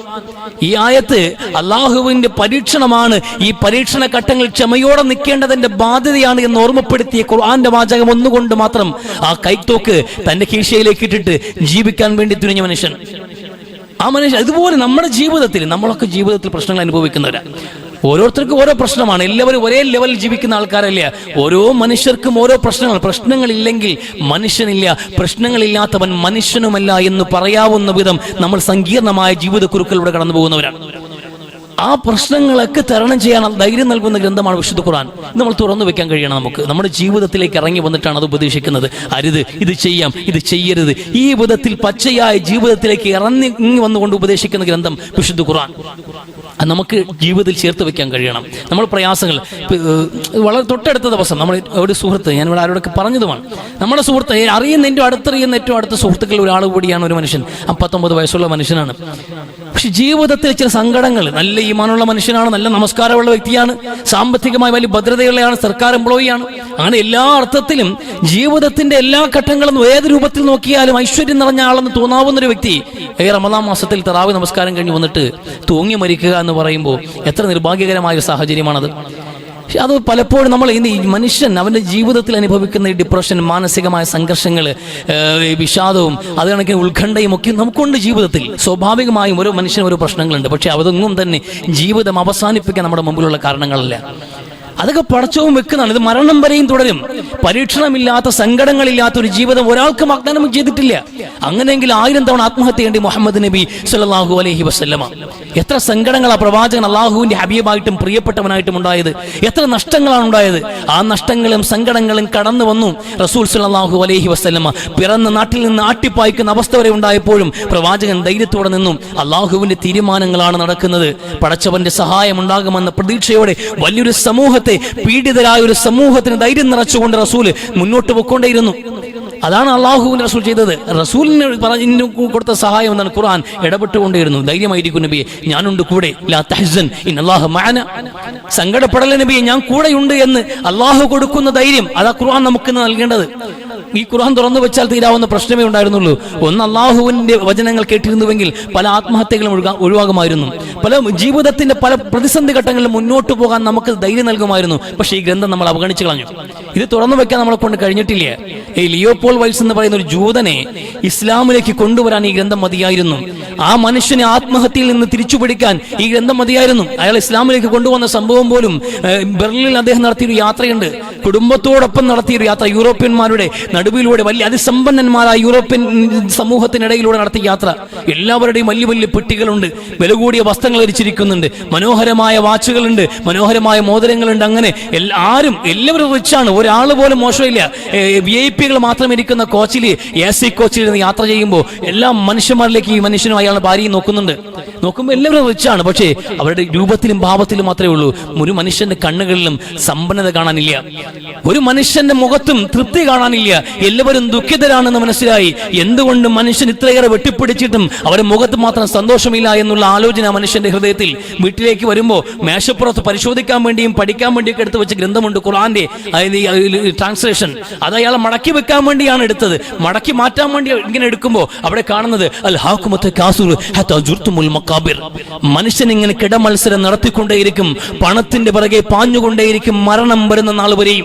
[SPEAKER 1] ഈ ആയത്ത് അള്ളാഹുവിന്റെ പരീക്ഷണമാണ് ഈ പരീക്ഷണ ഘട്ടങ്ങൾ ക്ഷമയോടെ നിൽക്കേണ്ടതിന്റെ ബാധ്യതയാണ് എന്ന് ഓർമ്മപ്പെടുത്തിയ ഖുർആന്റെ വാചകം ഒന്നുകൊണ്ട് മാത്രം ആ കൈത്തോക്ക് തന്റെ കീശയിലേക്ക് ഇട്ടിട്ട് ജീവിക്കാൻ വേണ്ടി തുനിഞ്ഞ മനുഷ്യൻ. ആ മനുഷ്യൻ ഇതുപോലെ നമ്മുടെ ജീവിതത്തിൽ നമ്മളൊക്കെ ജീവിതത്തിൽ പ്രശ്നങ്ങൾ അനുഭവിക്കുന്നവരാ. ഓരോരുത്തർക്കും ഓരോ പ്രശ്നമാണ്. എല്ലാവരും ഒരേ ലെവലിൽ ജീവിക്കുന്ന ആൾക്കാരല്ല? ഓരോ മനുഷ്യർക്കും ഓരോ പ്രശ്നങ്ങൾ. പ്രശ്നങ്ങളില്ലെങ്കിൽ മനുഷ്യനില്ല പ്രശ്നങ്ങളില്ലാത്തവൻ മനുഷ്യനുമല്ല എന്ന് പറയാവുന്ന വിധം നമ്മൾ സങ്കീർണമായ ജീവിതക്കുരുക്കളിലൂടെ കടന്നു പോകുന്നവരാണ് ആ പ്രശ്നങ്ങളൊക്കെ തരണം ചെയ്യാൻ ധൈര്യം നൽകുന്ന ഗ്രന്ഥമാണ് വിശുദ്ധ ഖുർആൻ. നമ്മൾ തുറന്നു വെക്കാൻ കഴിയണം നമുക്ക്. നമ്മുടെ ജീവിതത്തിലേക്ക് ഇറങ്ങി വന്നിട്ടാണ് അത് ഉപദേശിക്കുന്നത്. അരുത് ഇത് ചെയ്യാം ഇത് ചെയ്യരുത്. ഈ വിധത്തിൽ പച്ചയായ ജീവിതത്തിലേക്ക് ഇറങ്ങി വന്നുകൊണ്ട് ഉപദേശിക്കുന്ന ഗ്രന്ഥം വിശുദ്ധ ഖുർആൻ. നമുക്ക് ജീവിതത്തിൽ ചേർത്ത് വെക്കാൻ കഴിയണം. നമ്മൾ പ്രയാസങ്ങൾ വളരെ തൊട്ടടുത്ത ദിവസം നമ്മൾ ഒരു സുഹൃത്ത് ഞാൻ ഇവിടെ ആരോടൊക്കെ പറഞ്ഞതുമാണ്. നമ്മുടെ സുഹൃത്ത് അറിയുന്ന ഏറ്റവും അടുത്തറിയുന്ന ഏറ്റവും അടുത്ത സുഹൃത്തുക്കൾ ഒരാൾ കൂടിയാണ് ഒരു മനുഷ്യൻ. പത്തൊമ്പത് വയസ്സുള്ള മനുഷ്യനാണ്. പക്ഷെ ജീവിതത്തിൽ ചില സങ്കടങ്ങൾ നല്ല ഈമാനുള്ള മനുഷ്യനാണ് നല്ല നമസ്കാരമുള്ള വ്യക്തിയാണ് സാമ്പത്തികമായി വലിയ ഭദ്രതയുള്ളയാണ് സർക്കാർ എംപ്ലോയിയാണ്. അങ്ങനെ എല്ലാ അർത്ഥത്തിലും ജീവിതത്തിന്റെ എല്ലാ ഘട്ടങ്ങളും ഏത് രൂപത്തിൽ നോക്കിയാലും ഐശ്വര്യം നിറഞ്ഞ ആളെന്ന് തോന്നാവുന്ന ഒരു വ്യക്തി ഏ റമദാൻ മാസത്തിൽ തറാവ് നമസ്കാരം കഴിഞ്ഞ് വന്നിട്ട് തൂങ്ങി മരിക്കുക എന്ന് പറയുമ്പോൾ എത്ര നിർഭാഗ്യകരമായ ഒരു സാഹചര്യമാണത്. പക്ഷെ അത് പലപ്പോഴും നമ്മൾ ഇന്ന് ഈ മനുഷ്യൻ അവന്റെ ജീവിതത്തിൽ അനുഭവിക്കുന്ന ഈ ഡിപ്രഷൻ മാനസികമായ സംഘർഷങ്ങൾ വിഷാദവും അത് കണക്കിന് ഉത്കണ്ഠയും ഒക്കെ നമുക്കുണ്ട് ജീവിതത്തിൽ. സ്വാഭാവികമായും ഓരോ മനുഷ്യനും ഓരോ പ്രശ്നങ്ങളുണ്ട്. പക്ഷെ അതൊന്നും തന്നെ ജീവിതം അവസാനിപ്പിക്കാൻ നമ്മുടെ മുമ്പിലുള്ള കാരണങ്ങളല്ല. അതൊക്കെ പടച്ചവും വെക്കുന്നതാണ്. ഇത് മരണം വരെയും തുടരും. പരീക്ഷണമില്ലാത്ത സങ്കടങ്ങളില്ലാത്ത ഒരു ജീവിതം ഒരാൾക്കും വാഗ്ദാനം ചെയ്തിട്ടില്ല. അങ്ങനെയെങ്കിൽ ആയിരം തവണ ആത്മഹത്യ ചെയ്യേണ്ടി മുഹമ്മദ് നബി സല്ലല്ലാഹു അലഹി വസല്ലമ. എത്ര സങ്കടങ്ങളാ പ്രവാചകൻ അള്ളാഹുവിന്റെ ഹബീബായിട്ടും പ്രിയപ്പെട്ടവനായിട്ടും ഉണ്ടായത്. എത്ര നഷ്ടങ്ങളാണ് ഉണ്ടായത്. ആ നഷ്ടങ്ങളും സങ്കടങ്ങളും കടന്നു വന്നു. റസൂൽ സല്ലല്ലാഹു അലഹി വസല്ലമ പിറന്ന നാട്ടിൽ നിന്ന് ആട്ടിപ്പായിക്കുന്ന അവസ്ഥ വരെ ഉണ്ടായപ്പോഴും പ്രവാചകൻ ധൈര്യത്തോടെ നിന്നും. അള്ളാഹുവിന്റെ തീരുമാനങ്ങളാണ് നടക്കുന്നത്. പടച്ചവന്റെ സഹായം ഉണ്ടാകുമെന്ന പ്രതീക്ഷയോടെ വലിയൊരു സമൂഹത്തെ പീഡിതരായ ഒരു സമൂഹത്തിന് ധൈര്യം നിറച്ചുകൊണ്ട് റസൂൽ മുന്നോട്ട് പോയിക്കൊണ്ടേയിരുന്നു. അതാണ് അള്ളാഹുവിന്റെ റസൂൽ ചെയ്തത്. റസൂലിന് പറഞ്ഞു കൊടുത്ത സഹായം എന്നാണ് ഖുർആൻ ഇടപെട്ടുകൊണ്ടേയിരുന്നു. ധൈര്യമായിരിക്കും നബിയെ ഞാനുണ്ട് കൂടെ. ലാ മഅന. സങ്കടപ്പെടല നബിയെ ഞാൻ കൂടെയുണ്ട് എന്ന് അള്ളാഹു കൊടുക്കുന്ന ധൈര്യം അതാ ഖുർആൻ നമുക്ക് നൽകേണ്ടത്. ഈ ഖുർആൻ തുറന്നു വെച്ചാൽ തീരാവുന്ന പ്രശ്നമേ ഉണ്ടായിരുന്നുള്ളൂ. ഒന്ന് അള്ളാഹുവിന്റെ വചനങ്ങൾ കേട്ടിരുന്നുവെങ്കിൽ പല ആത്മഹത്യകളും ഒഴിവാകുമായിരുന്നു. പല ജീവിതത്തിന്റെ പല പ്രതിസന്ധി ഘട്ടങ്ങളിൽ മുന്നോട്ട് പോകാൻ നമുക്ക് ധൈര്യം നൽകുമായിരുന്നു. പക്ഷേ ഈ ഗ്രന്ഥം നമ്മൾ അവഗണിച്ചു കളഞ്ഞു. ഇത് തുറന്നു വെക്കാൻ നമ്മളെ കൊണ്ട് കഴിഞ്ഞിട്ടില്ല? ഈ ലിയോപോൾ വൈൽസ് എന്ന് പറയുന്ന ഒരു ജൂതനെ ഇസ്ലാമിലേക്ക് കൊണ്ടുവരാൻ ഈ ഗ്രന്ഥം മതിയായിരുന്നു. ആ മനുഷ്യനെ ആത്മഹത്യയിൽ നിന്ന് തിരിച്ചു പിടിക്കാൻ ഈ ഗ്രന്ഥം മതിയായിരുന്നു. അയാൾ ഇസ്ലാമിലേക്ക് കൊണ്ടുവന്ന സംഭവം പോലും ബെർലിനിൽ അദ്ദേഹം നടത്തിയൊരു യാത്രയുണ്ട്. കുടുംബത്തോടൊപ്പം നടത്തിയ ഒരു യാത്ര യൂറോപ്യന്മാരുടെ നടുവിലൂടെ വലിയ അതിസമ്പന്നന്മാരായ യൂറോപ്യൻ സമൂഹത്തിനിടയിലൂടെ നടത്തിയ യാത്ര. എല്ലാവരുടെയും വലിയ വലിയ പെട്ടികളുണ്ട് വില കൂടിയ വസ്ത്രങ്ങൾ ധരിച്ചിരിക്കുന്നുണ്ട് മനോഹരമായ വാച്ചുകളുണ്ട് മനോഹരമായ മോതിരങ്ങളുണ്ട് അങ്ങനെ ആരും എല്ലാവരും റിച്ചാണ് ഒരാൾ പോലും മോശമില്ല. വി ഐ പികൾ മാത്രം ഇരിക്കുന്ന കോച്ചിൽ എ സി കോച്ചിൽ ഇരുന്ന് യാത്ര ചെയ്യുമ്പോൾ എല്ലാ മനുഷ്യന്മാരിലേക്ക് ഈ മനുഷ്യനും അയാളുടെ ഭാര്യയും നോക്കുന്നുണ്ട്. നോക്കുമ്പോൾ എല്ലാവരും റിച്ചാണ് പക്ഷേ അവരുടെ രൂപത്തിലും ഭാവത്തിലും മാത്രമേ ഉള്ളൂ. ഒരു മനുഷ്യന്റെ കണ്ണുകളിലും സമ്പന്നത കാണാനില്ല. ഒരു മനുഷ്യന്റെ മുഖത്തും തൃപ്തി കാണാനില്ല. എല്ലാവരും ദുഃഖിതരാണെന്ന് മനസ്സിലായി. എന്തുകൊണ്ട് മനുഷ്യൻ ഇത്രയേറെ വെട്ടിപ്പിടിച്ചിട്ടും അവരുടെ മുഖത്ത് മാത്രം സന്തോഷമില്ല എന്നുള്ള ആലോചന മനുഷ്യന്റെ ഹൃദയത്തിൽ വീട്ടിലേക്ക് വരുമ്പോൾ മേശപ്പുറത്ത് പരിശോധിക്കാൻ വേണ്ടിയും പഠിക്കാൻ വേണ്ടിയൊക്കെ എടുത്തു വെച്ച ഗ്രന്ഥമുണ്ട് ഖുറാന്റെ ട്രാൻസ്ലേഷൻ അത് അയാളെ മടക്കി വെക്കാൻ വേണ്ടിയാണ് എടുത്തത്. മടക്കി മാറ്റാൻ വേണ്ടി ഇങ്ങനെ എടുക്കുമ്പോൾ അവിടെ കാണുന്നത് മനുഷ്യൻ ഇങ്ങനെ കിടമത്സരം നടത്തിക്കൊണ്ടേയിരിക്കും. പണത്തിന്റെ പിറകെ പാഞ്ഞുകൊണ്ടേയിരിക്കും മരണം വരുന്ന നാൾ വരെയും.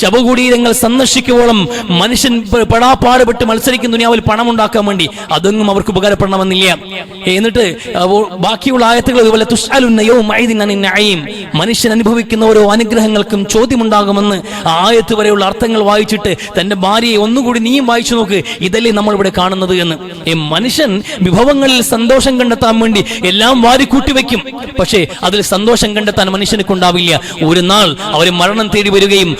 [SPEAKER 1] ശവകുടീരങ്ങൾ സന്ദർശിക്കുവോളം മനുഷ്യൻ പെടാപ്പാടുപെട്ട് മത്സരിക്കുന്ന ദുനിയാവിൽ പണം ഉണ്ടാക്കാൻ വേണ്ടി അതൊന്നും അവർക്ക് ഉപകാരപ്പെടണമെന്നില്ല. എന്നിട്ട് ബാക്കിയുള്ള ആയത്തുകൾ ഇതുപോലെ തുഷാലുന്നയോ. മനുഷ്യൻ അനുഭവിക്കുന്ന ഓരോ അനുഗ്രഹങ്ങൾക്കും ചോദ്യമുണ്ടാകുമെന്ന് ആയത്ത് വരെയുള്ള അർത്ഥങ്ങൾ വായിച്ചിട്ട് തന്റെ ഭാര്യയെ ഒന്നുകൂടി നീയും വായിച്ചു നോക്ക് ഇതല്ലേ നമ്മൾ ഇവിടെ കാണുന്നത് എന്ന്. മനുഷ്യൻ വിഭവങ്ങളിൽ സന്തോഷം കണ്ടെത്താൻ വേണ്ടി എല്ലാം വാരി വെക്കും പക്ഷേ അതിൽ സന്തോഷം കണ്ടെത്താൻ മനുഷ്യനുക്കുണ്ടാവില്ല. ഒരു നാൾ അവർ മരണം തേടി വരികയും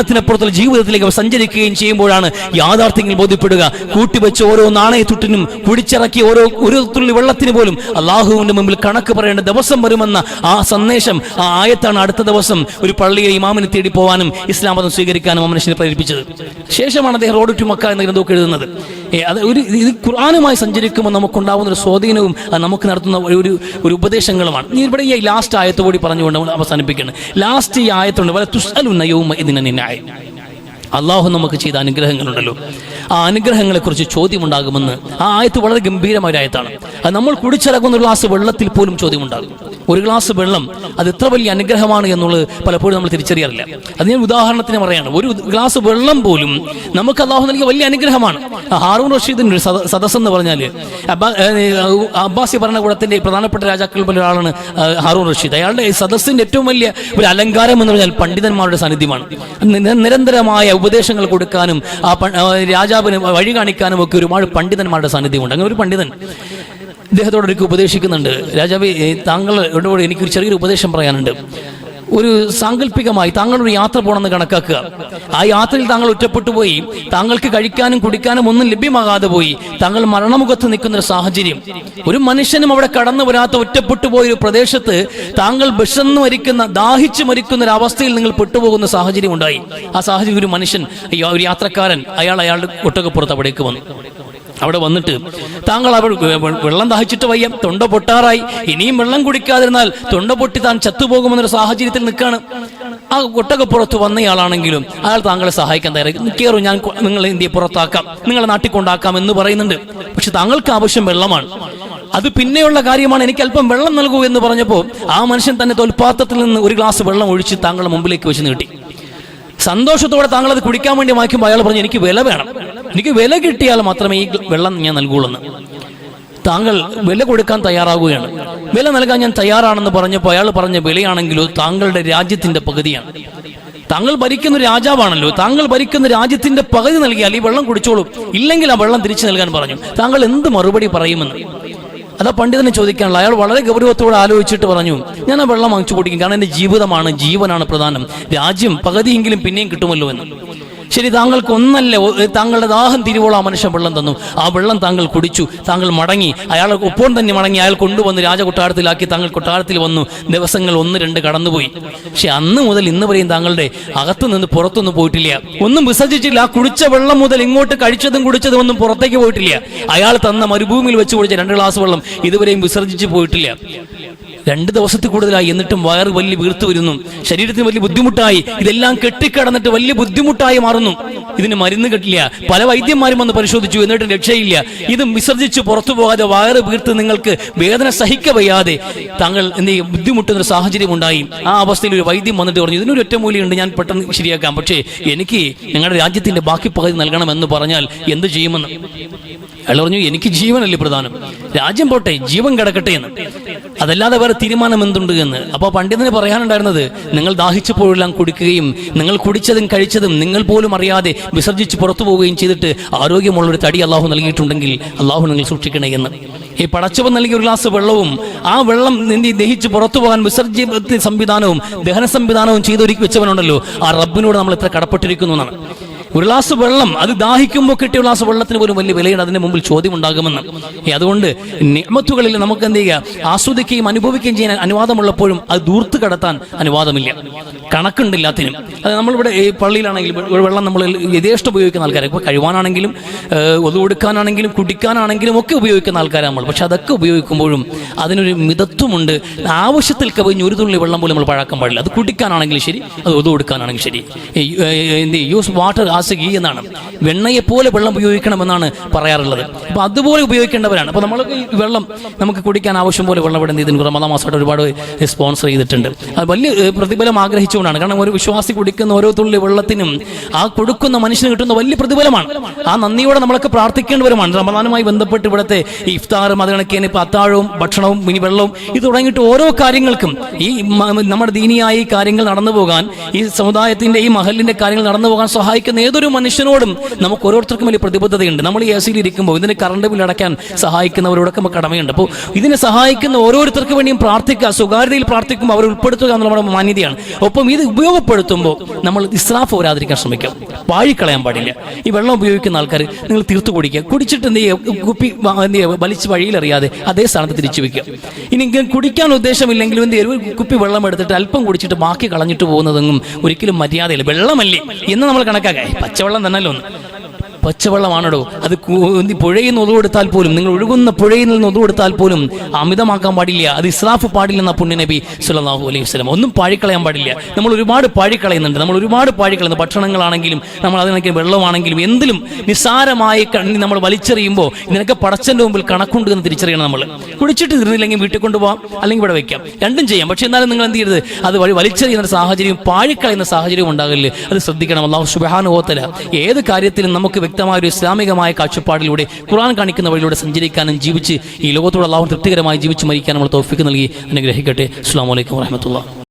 [SPEAKER 1] മരണത്തിനപ്പുറത്തുള്ള ജീവിതത്തിലേക്ക് സഞ്ചരിക്കുകയും ചെയ്യുമ്പോഴാണ് യാഥാർത്ഥ്യങ്ങൾ ബോധ്യപ്പെടുക. കൂട്ടിവെച്ച ഓരോ നാണയത്തുട്ടിനും കുടിച്ചിറക്കിയ ഓരോ ഒരു തുള്ളി വെള്ളത്തിന് പോലും അള്ളാഹുവിന്റെ മുമ്പിൽ കണക്ക് പറയേണ്ട ദിവസം വരുമെന്ന ആ സന്ദേശം ആ ആയത്താണ് അടുത്ത ദിവസം ഒരു പള്ളിയിലെ ഇമാമിനെ തേടി പോവാനും ഇസ്ലാം മതം സ്വീകരിക്കാനും ആ മനുഷ്യനെ പ്രേരിപ്പിച്ചത്. ശേഷമാണ് അദ്ദേഹം റോഡ് ടു മക്ക എന്ന ഗ്രന്ഥമൊക്കെ എഴുതുന്നത്. അത് ഒരു ഇത് ഖുർആാനുമായി സഞ്ചരിക്കുമ്പോൾ നമുക്കുണ്ടാവുന്ന ഒരു സ്വാധീനവും നമുക്ക് നടത്തുന്ന ഒരു ഒരു ഉപദേശങ്ങളുമാണ്. ഇനി ഇവിടെ ഈ ലാസ്റ്റ് ആയത്ത് കൂടി പറഞ്ഞുകൊണ്ട് നമ്മൾ അവസാനിപ്പിക്കണം ലാസ്റ്റ് ഈ ആയത്തുണ്ട് വളരെ തുസ്അലുന്നയവും ഇതിനെ നിന്നായി അള്ളാഹു നമുക്ക് ചെയ്ത അനുഗ്രഹങ്ങളുണ്ടല്ലോ. ആ അനുഗ്രഹങ്ങളെക്കുറിച്ച് ചോദ്യമുണ്ടാകുമെന്ന് ആ ആയത്ത് വളരെ ഗംഭീരമായ ആയത്താണ്. അത് നമ്മൾ കുടിച്ചിറങ്ങുന്ന ഒരു ഗ്ലാസ് വെള്ളത്തിൽ പോലും ചോദ്യമുണ്ടാകും. ഒരു ഗ്ലാസ് വെള്ളം അത് എത്ര വലിയ അനുഗ്രഹമാണ് എന്നുള്ളത് പലപ്പോഴും നമ്മൾ തിരിച്ചറിയാറില്ല. അത് ഞാൻ ഉദാഹരണത്തിന് പറയാണ്. ഒരു ഗ്ലാസ് വെള്ളം പോലും നമുക്ക് അള്ളാഹു നൽകിയ വലിയ അനുഗ്രഹമാണ്. ഹാറൂൺ റഷീദിന്റെ ഒരു സദസ് എന്ന് പറഞ്ഞാൽ അബ്ബാസി ഭരണകൂടത്തിന്റെ പ്രധാനപ്പെട്ട രാജാക്കളിൽ ഒരാളാണ് ഹാറൂൺ റഷീദ്. അയാളുടെ സദസ്സിന്റെ ഏറ്റവും വലിയ ഒരു അലങ്കാരം എന്ന് പറഞ്ഞാൽ പണ്ഡിതന്മാരുടെ സാന്നിധ്യമാണ്. നിരന്തരമായ ഉപദേശങ്ങൾ കൊടുക്കാനും ആ രാജാ രാജാവിന് വഴി കാണിക്കാനും ഒക്കെ ഒരുപാട് പണ്ഡിതന്മാരുടെ സാന്നിധ്യമുണ്ട്. അങ്ങനെ ഒരു പണ്ഡിതൻ ഇദ്ദേഹത്തോട് ഒരിക്കൽ ഉപദേശിക്കുന്നുണ്ട്. രാജാവ് താങ്കൾ താങ്കളോട് എനിക്കൊരു ചെറിയൊരു ഉപദേശം പറയാനുണ്ട്. ഒരു സാങ്കല്പികമായി താങ്കൾ ഒരു യാത്ര പോകണമെന്ന് കണക്കാക്കുക. ആ യാത്രയിൽ താങ്കൾ ഒറ്റപ്പെട്ടു പോയി. താങ്കൾക്ക് കഴിക്കാനും കുടിക്കാനും ഒന്നും ലഭ്യമാകാതെ പോയി. താങ്കൾ മരണമുഖത്ത് നിൽക്കുന്ന ഒരു സാഹചര്യം. ഒരു മനുഷ്യനും അവിടെ കടന്നു വരാത്ത ഒറ്റപ്പെട്ടു പോയ ഒരു പ്രദേശത്ത് താങ്കൾ വിഷന്ന് മരിക്കുന്ന ദാഹിച്ച് മരിക്കുന്ന ഒരു അവസ്ഥയിൽ നിങ്ങൾ പെട്ടുപോകുന്ന സാഹചര്യം ഉണ്ടായി. ആ സാഹചര്യം ഒരു മനുഷ്യൻ ഒരു യാത്രക്കാരൻ അയാൾ അയാളുടെ ഒട്ടകപ്പുറത്ത് അവിടേക്ക് വന്നു. അവിടെ വന്നിട്ട് താങ്കൾ അവർ വെള്ളം ദാഹിച്ചിട്ട് വയ്യ തൊണ്ട പൊട്ടാറായി. ഇനിയും വെള്ളം കുടിക്കാതിരുന്നാൽ തൊണ്ട പൊട്ടി താൻ ചത്തുപോകുമെന്നൊരു സാഹചര്യത്തിൽ നിൽക്കാണ്. ആ ഒട്ടകപ്പുറത്ത് വന്നയാളാണെങ്കിലും അയാൾ താങ്കളെ സഹായിക്കാൻ തയ്യാറായി. കയറും ഞാൻ നിങ്ങളെ ഇന്ത്യയെ പുറത്താക്കാം. നിങ്ങളെ നാട്ടിൽ കൊണ്ടാക്കാം എന്ന് പറയുന്നുണ്ട്. പക്ഷെ താങ്കൾക്ക് ആവശ്യം വെള്ളമാണ്. അത് പിന്നെയുള്ള കാര്യമാണ്. എനിക്ക് അല്പം വെള്ളം നൽകൂ എന്ന് പറഞ്ഞപ്പോൾ ആ മനുഷ്യൻ തന്നെ തൊൽപാത്രത്തിൽ നിന്ന് ഒരു ഗ്ലാസ് വെള്ളം ഒഴിച്ച് താങ്കളുടെ മുമ്പിലേക്ക് വെച്ച് നീട്ടി. സന്തോഷത്തോടെ താങ്കൾ അത് കുടിക്കാൻ വേണ്ടി വായിക്കുമ്പോൾ അയാൾ പറഞ്ഞു എനിക്ക് വില വേണം. എനിക്ക് വില കിട്ടിയാൽ മാത്രമേ ഈ വെള്ളം ഞാൻ എന്ന് താങ്കൾ വില കൊടുക്കാൻ തയ്യാറാകുകയാണ് വില നൽകാൻ ഞാൻ തയ്യാറാണെന്ന് പറഞ്ഞപ്പോൾ അയാൾ പറഞ്ഞ വിലയാണെങ്കിലോ താങ്കളുടെ രാജ്യത്തിന്റെ പകുതിയാണ്. താങ്കൾ ഭരിക്കുന്ന രാജാവാണല്ലോ. താങ്കൾ ഭരിക്കുന്ന രാജ്യത്തിന്റെ പകുതി നൽകിയാൽ ഈ വെള്ളം കുടിച്ചോളൂ. ഇല്ലെങ്കിൽ ആ വെള്ളം തിരിച്ചു നൽകാൻ പറഞ്ഞു. താങ്കൾ എന്ത് മറുപടി പറയുമെന്ന്. അതാ പണ്ഡിതനെ ചോദിക്കാനുള്ള. അയാൾ വളരെ ഗൗരവത്തോടെ ആലോചിച്ചിട്ട് പറഞ്ഞു ഞാൻ ആ വെള്ളം വാങ്ങിച്ചു കുടിക്കും. കാരണം എന്റെ ജീവിതമാണ് ജീവനാണ് പ്രധാനം. രാജ്യം പകുതിയെങ്കിലും പിന്നെയും കിട്ടുമല്ലോ എന്ന്. ശരി താങ്കൾക്ക് ഒന്നല്ലേ താങ്കളുടെ ദാഹം തിരുവോളം ആ മനുഷ്യൻ വെള്ളം തന്നു. ആ വെള്ളം താങ്കൾ കുടിച്ചു താങ്കൾ മടങ്ങി. അയാൾ ഒപ്പം തന്നെ മടങ്ങി അയാൾ കൊണ്ടുവന്ന് രാജകൊട്ടാരത്തിലാക്കി താങ്കൾ കൊട്ടാരത്തിൽ വന്നു. ദിവസങ്ങൾ ഒന്ന് രണ്ട് കടന്നുപോയി. പക്ഷെ അന്ന് മുതൽ ഇന്ന് വരെയും താങ്കളുടെ അകത്തു നിന്ന് പുറത്തൊന്നും പോയിട്ടില്ല. ഒന്നും വിസർജിച്ചില്ല. ആ കുടിച്ച വെള്ളം മുതൽ ഇങ്ങോട്ട് കഴിച്ചതും കുടിച്ചതും ഒന്നും പുറത്തേക്ക് പോയിട്ടില്ല. അയാൾ തന്ന മരുഭൂമിയിൽ വെച്ച് കുടിച്ച രണ്ട് ഗ്ലാസ് വെള്ളം ഇതുവരെയും വിസർജിച്ച് പോയിട്ടില്ല. രണ്ട് ദിവസത്തിൽ കൂടുതലായി. എന്നിട്ടും വയറ് വലിയ വീർത്തു വരുന്നു. ശരീരത്തിന് വലിയ ബുദ്ധിമുട്ടായി. ഇതെല്ലാം കെട്ടിക്കിടന്നിട്ട് വലിയ ബുദ്ധിമുട്ടായി മാറുന്നു. ഇതിന് മരുന്ന് കിട്ടില്ല. പല വൈദ്യന്മാരും വന്ന് പരിശോധിച്ചു. എന്നിട്ട് രക്ഷയില്ല. ഇത് വിസർജിച്ച് പുറത്തു പോകാതെ വയറ് വീർത്ത് നിങ്ങൾക്ക് വേദന സഹിക്ക വയ്യാതെ താങ്കൾ എന്ത് ബുദ്ധിമുട്ടുന്ന സാഹചര്യം ഉണ്ടായി. ആ അവസ്ഥയിൽ ഒരു വൈദ്യം വന്നിട്ട് പറഞ്ഞു ഇതിനൊരു ഒറ്റമൂലിയുണ്ട് ഞാൻ പെട്ടെന്ന് ശരിയാക്കാം. പക്ഷേ എനിക്ക് ഞങ്ങളുടെ രാജ്യത്തിന്റെ ബാക്കി പകുതി നൽകണമെന്ന് പറഞ്ഞാൽ എന്ത് ചെയ്യുമെന്ന്? അയാൾ പറഞ്ഞു എനിക്ക് ജീവനല്ലേ പ്രധാനം. രാജ്യം പോട്ടെ. ജീവൻ കിടക്കട്ടെ എന്ന്. അതല്ലാതെ തീരുമാനം എന്തുണ്ട് എന്ന്. അപ്പോൾ പണ്ഡിതന് പറയാനുണ്ടായിരുന്നത് നിങ്ങൾ ദാഹിച്ചപ്പോഴെല്ലാം കുടിക്കുകയും നിങ്ങൾ കുടിച്ചതും കഴിച്ചതും നിങ്ങൾ പോലും അറിയാതെ വിസർജിച്ച് പുറത്തു പോവുകയും ചെയ്തിട്ട് ആരോഗ്യമുള്ള ഒരു തടി അള്ളാഹു നൽകിയിട്ടുണ്ടെങ്കിൽ അള്ളാഹു നിങ്ങൾ സൂക്ഷിക്കണേ എന്ന്. ഈ പടച്ചവൻ നൽകിയ ഒരു ഗ്ലാസ് വെള്ളവും ആ വെള്ളം നിന്നി ദഹിച്ച് പുറത്തു പോകാൻ വിസർജ്യ സംവിധാനവും ദഹന സംവിധാനവും ചെയ്തൊരുക്കി വെച്ചവനുണ്ടല്ലോ. ആ റബ്ബിനോട് നമ്മൾ എത്ര കടപ്പെട്ടിരിക്കുന്നു എന്നാണ്. ഒരു ഗ്ലാസ് വെള്ളം അത് ദാഹിക്കുമ്പോൾ കിട്ടിയ ഗ്ലാസ് വെള്ളത്തിന് പോലും വലിയ വിലയാണ് അതിന്റെ മുമ്പിൽ ചോദ്യം ഉണ്ടാകുമെന്ന് അതുകൊണ്ട് നിയമത്തുകളിൽ നമുക്ക് എന്ത് ചെയ്യുക ആസ്വദിക്കുകയും അനുഭവിക്കുകയും ചെയ്യാൻ അനുവാദമുള്ളപ്പോഴും അത് ദൂർത്ത് കടത്താൻ അനുവാദമില്ല. കണക്കുണ്ടില്ലാത്തിനും. അത് നമ്മളിവിടെ ഈ പള്ളിയിലാണെങ്കിലും വെള്ളം നമ്മൾ യഥേഷ്ടം ഉപയോഗിക്കുന്ന ആൾക്കാർ ഇപ്പോൾ കഴിവാനാണെങ്കിലും ഒതു കൊടുക്കാനാണെങ്കിലും ഒക്കെ ഉപയോഗിക്കുന്ന ആൾക്കാരാണ് നമ്മൾ. പക്ഷെ അതൊക്കെ ഉപയോഗിക്കുമ്പോഴും അതിനൊരു മിതത്വമുണ്ട്. ആവശ്യത്തിൽ കവിഞ്ഞ് ഒരു തുള്ളി വെള്ളം പോലും നമ്മൾ പഴക്കം പാടില്ല. അത് കുടിക്കാനാണെങ്കിലും ശരി അത് ഒതു കൊടുക്കാനാണെങ്കിലും ശരി. യൂസ് വാട്ടർ ആസ് ഗീ എന്നാണ്. വെണ്ണയെ പോലെ വെള്ളം ഉപയോഗിക്കണമെന്നാണ് പറയാറുള്ളത്. അപ്പോൾ അതുപോലെ ഉപയോഗിക്കേണ്ടവരാണ്. അപ്പോൾ നമ്മൾക്ക് ഈ വെള്ളം നമുക്ക് കുടിക്കാൻ ആവശ്യം പോലെ വെള്ളം ഇവിടെ ഇതിന് റമദാ മാസമായിട്ട് ഒരുപാട് സ്പോൺസർ ചെയ്തിട്ടുണ്ട്. അത് വലിയ പ്രതിഫലം ആഗ്രഹിച്ചുകൊണ്ടാണ്. കാരണം ഒരു വിശ്വാസി കുടിക്കുന്ന ഓരോ തുള്ളി വെള്ളത്തിനും ആ കൊടുക്കുന്ന മനുഷ്യന് കിട്ടുന്ന വലിയ പ്രതിഫലമാണ്. ആ നന്ദിയോടെ നമ്മൾക്ക് പ്രാർത്ഥിക്കേണ്ടവരുമാണ്. റമദാനുമായി ബന്ധപ്പെട്ട് ഇവിടുത്തെ ഇഫ്താറും അത് കണക്കിന് അത്താഴവും ഭക്ഷണവും ഇനി വെള്ളവും ഇത് തുടങ്ങിയിട്ട് ഓരോ കാര്യങ്ങൾക്കും ഈ നമ്മുടെ ദീനിയായി കാര്യങ്ങൾ നടന്നു പോകാൻ ഈ സമുദായത്തിന്റെ ഈ മഹലിന്റെ കാര്യങ്ങൾ നടന്നു പോകാൻ സഹായിക്കുന്ന ഏതൊരു മനുഷ്യനോടും നമുക്ക് ഓരോരുത്തർക്കും വലിയ പ്രതിബദ്ധതയുണ്ട്. നമ്മൾ ഈ എ സിയിൽ ഇരിക്കുമ്പോൾ ഇതിന് കറണ്ട് ബിൽ അടയ്ക്കാൻ സഹായിക്കുന്നവരോടൊക്കെ നമുക്ക് കടമയുണ്ട് അപ്പോൾ ഇതിനെ സഹായിക്കുന്ന ഓരോരുത്തർക്ക് വേണ്ടിയും പ്രാർത്ഥിക്കുക സ്വകാര്യതയിൽ പ്രാർത്ഥിക്കുമ്പോൾ അവർ ഉൾപ്പെടുത്തുക എന്നുള്ള നമ്മുടെ മാന്യതയാണ്. ഒപ്പം ഇത് ഉപയോഗപ്പെടുത്തുമ്പോൾ നമ്മൾ ഇസ്രാഫ് വരാതിരിക്കാൻ ശ്രമിക്കാം. പാഴിക്കളയാൻ പാടില്ല. ഈ വെള്ളം ഉപയോഗിക്കുന്ന ആൾക്കാർ നിങ്ങൾ തീർത്തു കുടിക്കുക. കുടിച്ചിട്ട് എന്ത് ചെയ്യുക കുപ്പി എന്ത് ചെയ്യുക വലിച്ച് വഴിയിലറിയാതെ അതേ സ്ഥാനത്ത് തിരിച്ചു വെക്കുക. ഇനി കുടിക്കാൻ ഉദ്ദേശമില്ലെങ്കിലും എന്ത് ഒരു കുപ്പി വെള്ളം എടുത്തിട്ട് അല്പം കുടിച്ചിട്ട് ബാക്കി കളഞ്ഞിട്ട് പോകുന്നതൊന്നും ഒരിക്കലും മര്യാദയില്ല. വെള്ളമല്ലേ? എന്ന് നമ്മൾ കണക്കാക്കാം. പച്ചവെള്ളം തന്നല്ലോ ഒന്ന് പച്ചവെള്ളമാണോ അത് പുഴയിൽ നിന്ന് ഒതുകൊടുത്താൽ പോലും നിങ്ങൾ ഒഴുകുന്ന പുഴയിൽ നിന്ന് ഒതുകൊടുത്താൽ പോലും അമിതമാക്കാൻ പാടില്ല. അത് ഇസ്രാഫ് പാടില്ലെന്ന പുണ്യനബി സുല്ലാഹു അലൈഹി വസ്ലം ഒന്നും പാഴിക്കളയാൻ പാടില്ല. നമ്മൾ ഒരുപാട് പാഴിക്കളയുന്നുണ്ട്. നമ്മൾ ഒരുപാട് പാഴിക്കളയുന്നു. ഭക്ഷണങ്ങളാണെങ്കിലും നമ്മൾ അതിനൊക്കെ വെള്ളമാണെങ്കിലും എന്തിലും നിസ്സാരമായി നമ്മൾ വലിച്ചെറിയുമ്പോൾ ഇതിനൊക്കെ പടച്ചന്റെ മുമ്പിൽ കണക്കുണ്ട് എന്ന് തിരിച്ചറിയണം നമ്മൾ. കുടിച്ചിട്ട് തീർന്നില്ലെങ്കിൽ വീട്ടിൽ കൊണ്ടുപോകാം അല്ലെങ്കിൽ ഇവിടെ വെക്കാം. രണ്ടും ചെയ്യാം. പക്ഷേ എന്നാലും നിങ്ങൾ എന്ത് ചെയ്യരുത്? അത് വഴി വലിച്ചെറിയുന്ന സാഹചര്യം പാഴിക്കളയുന്ന സാഹചര്യം ഉണ്ടാകില്ല അത് ശ്രദ്ധിക്കണം. അള്ളാഹു സുബാനുഹോത്തല ഏത് കാര്യത്തിലും നമുക്ക് വ്യക്തമായ ഒരു ഇസ്ലാമികമായ കാഴ്ചപ്പാടിലൂടെ ഖുർആൻ കാണിക്കുന്ന വഴിയിലൂടെ സഞ്ചരിക്കാനും ജീവിച്ച് ഈ ലോകത്തോട് അള്ളാഹു തൃപ്തികരമായി ജീവിച്ച് മരിക്കാൻ നമ്മൾ തോഫിക്ക് നൽകി. അനുഗ്രഹിക്കട്ടെ. അസ്സാം വലൈക്കും വാഹമത്തുള്ള